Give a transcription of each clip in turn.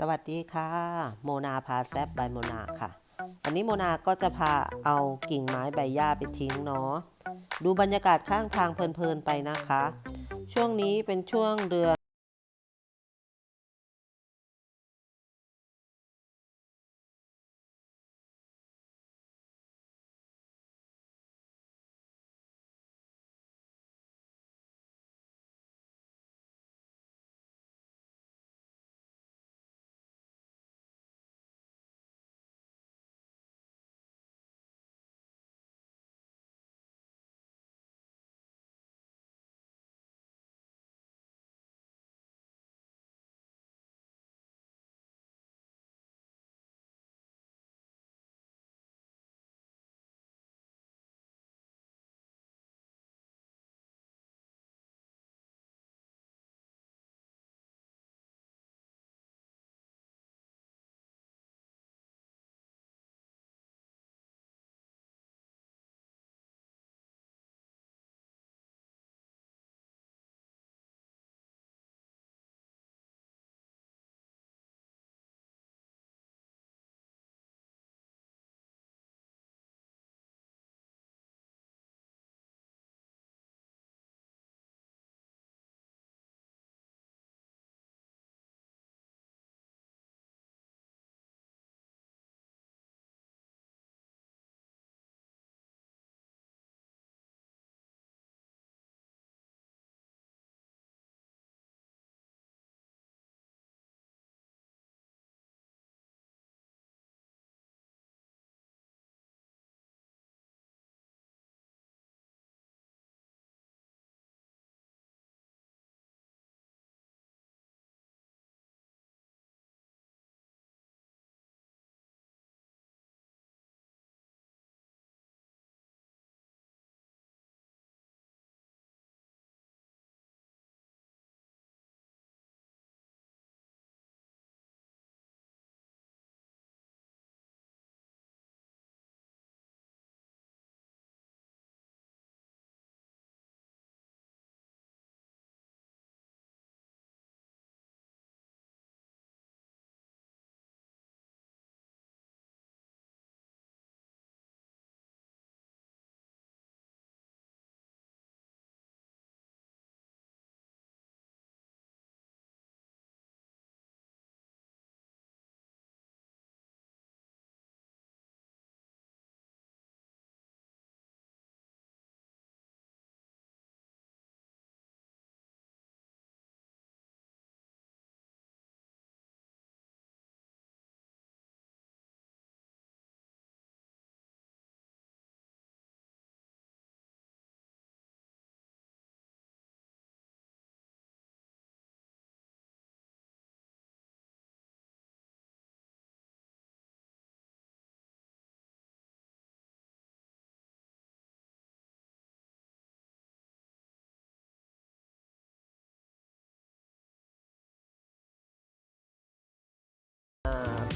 สวัสดีค่ะ โมนาพาแซบบายโมนาค่ะ วันนี้โมนาก็จะพาเอากิ่งไม้ใบหญ้าไปทิ้งเนาะดูบรรยากาศข้างทางเพลินๆไปนะคะ ช่วงนี้เป็นช่วงเดือน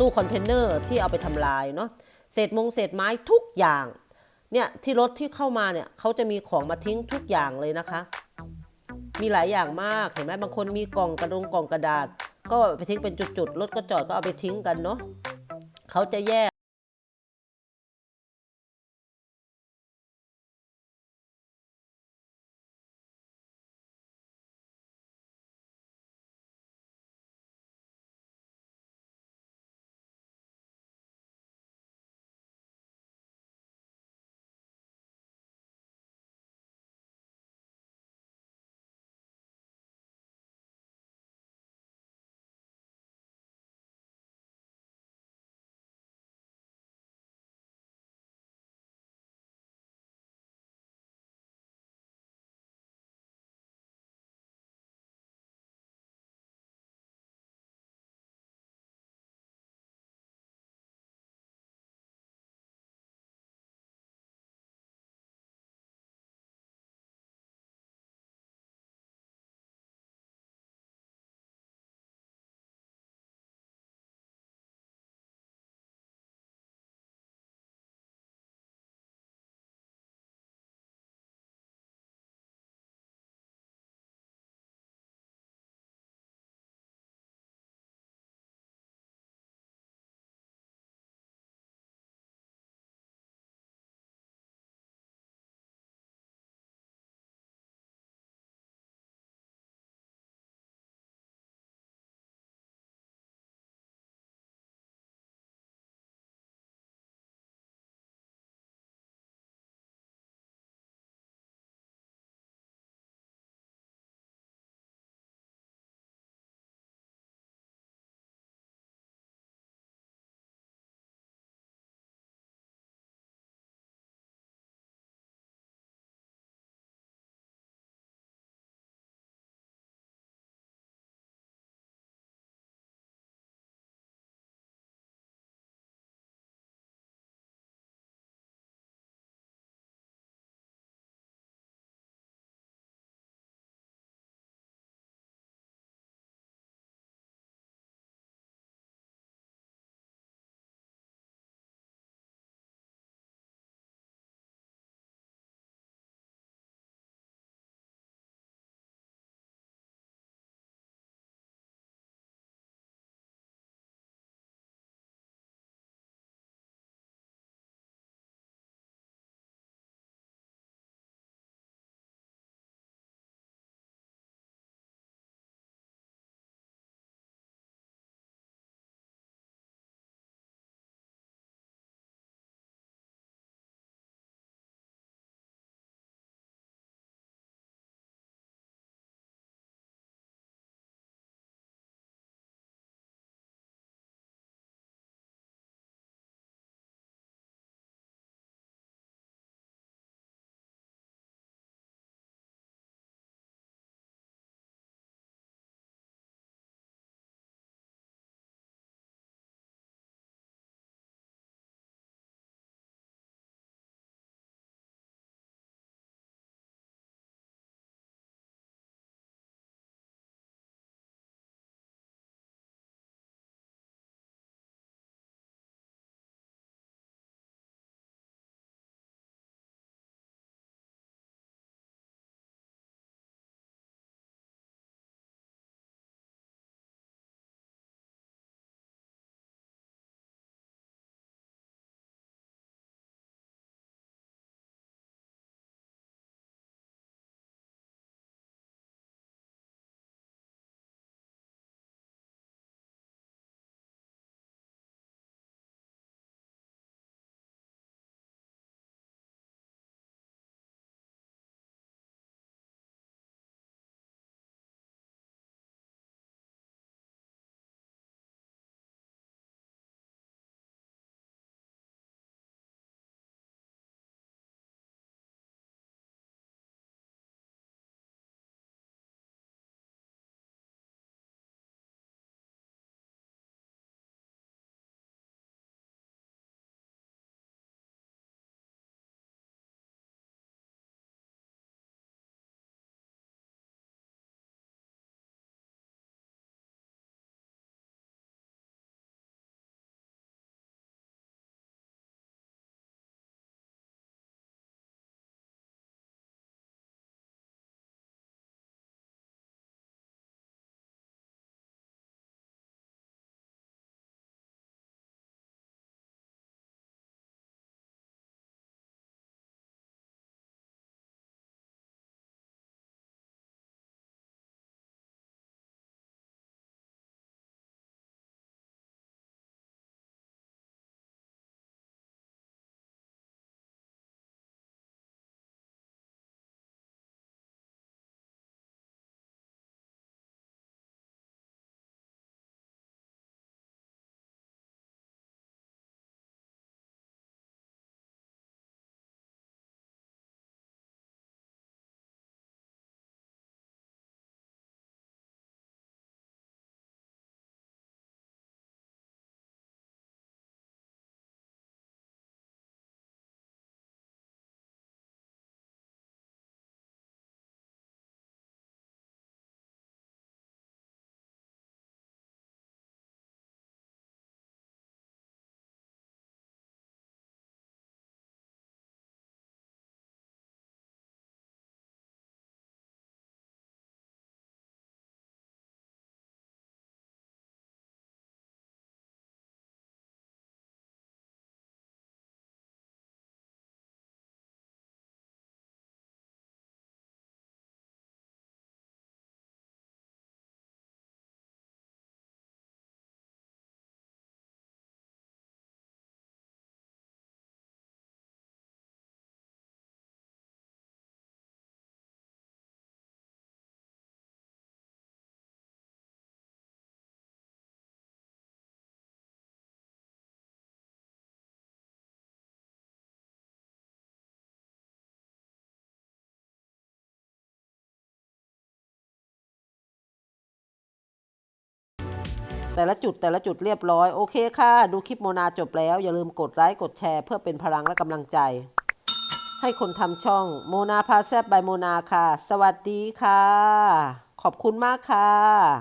ตู้คอนเทนเนอร์ที่เอาไปทำลายเนาะเศษมงเศษไม้ทุกอย่างเนี่ยที่รถที่เข้ามาเนี่ยเขาจะมีของมาทิ้งทุกอย่างเลยนะคะ มีหลายอย่างมากเห็นไหมบางคนมีกล่องกระดงกล่องกระดาษ ก็ไปทิ้งเป็นจุดๆรถก็จอดก็เอาไปทิ้งกันเนาะเขาจะแยก แต่ละจุดแต่ละจุดเรียบร้อย โอเคค่ะ ดูคลิปโมนาจบแล้ว อย่าลืมกดไลค์กดแชร์เพื่อเป็นพลังและกำลังใจ ให้คนทำช่องโมนาพาแซบบายโมนาค่ะ สวัสดีค่ะ ขอบคุณมากค่ะ